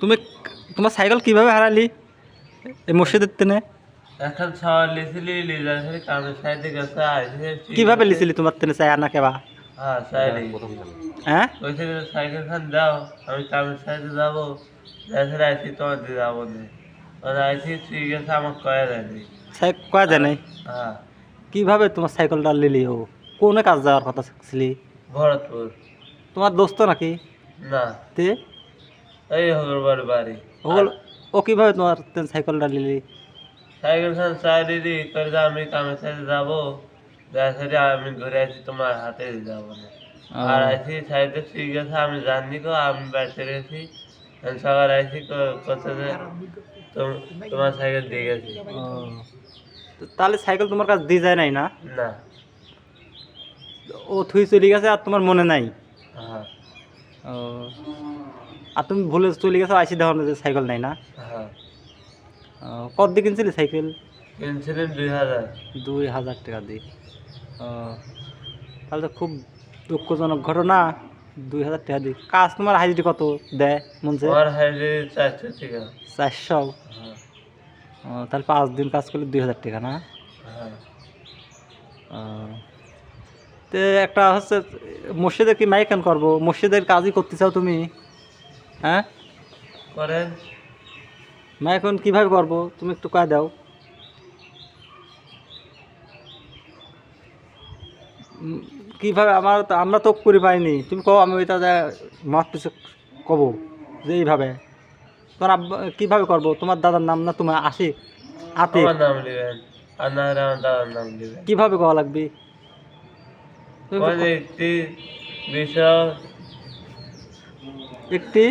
তুমি তোমার সাইকেল কীভাবে হারালি? এই মসজিদের তেনে এখন সবার লিছিলি লিজাছিলি কামের সাইডে গেছে আইসে কীভাবে লিছিলি তোমার তেনে চাই আর না কেবা? হ্যাঁ সাইডে হ্যাঁ? ওইখানে সাইকেল খান দাও আমি কামের সাইডে যাব। যাচ্ছে আইসি তোমার দিয়ে যাব না। ওরা আইসি ঠিক আছে আমার কয়ে দেয়নি সাই কয়া যায় নাই হ্যাঁ। কীভাবে তোমার সাইকেলটা লিলি ও? কোনে কাজ যাওয়ার কথা ছিলি ভরতপুর। তোমার দোস্ত নাকি? না। তে? এই হগরবার বাড়ি ও ও কীভাবে তোমার সাইকেলটা লিলি সাইকেল খান সাইডে দি করে যে আমি কামের সাইডে যাব। যাচ্ছে আমি ঘুরে আসি তোমার হাতে যাব না। আর আইসি সাইডে ঠিক আছে আমি জানি কো আমি বাড়িতে গেছি আমি সকাল আইসি কোথা যে তোম- তোমার সাইকেল দিয়ে গেছি। তাহলে সাইকেল তোমার কাছে দিয়ে যায় নাই না? না। ও থুই চলে গেছে আর তোমার মনে নাই? হ্যাঁ। ও। আর তুমি ভুলে চলে গেছো আইসি দেখো যে সাইকেল নাই না? হ্যাঁ। কত দিয়ে কিনছিলি সাইকেল? কিনছিলেন দুই হাজার। দুই হাজার টাকা দিয়ে। তাহলে তো খুব দুঃখজনক ঘটনা দুই হাজার টাকা দিয়ে। কাজ তোমার হাজিরি কত দেয় মনছে আমার চারশো হ্যাঁ। তাহলে পাঁচ দিন কাজ করলে দুই হাজার টাকা না? হ্যাঁ। তো একটা হচ্ছে মসজিদে কি মাইকান করব। মসজিদের কাজই করতে চাও তুমি? হ্যাঁ? করেন। মাইকন কীভাবে করব? তুমি একটু কয়ে দাও। কীভাবে? আমার আমরা তো করি পাইনি। তুমি কও আমি ওইটা মত পিছু কব যে এইভাবে। তোমার আব্বা কীভাবে করব? তোমার দাদার নাম না তোমার নাম নেবেন কীভাবে কওয়া লাগবে তুমি ওই যে একটি বিষয় একটি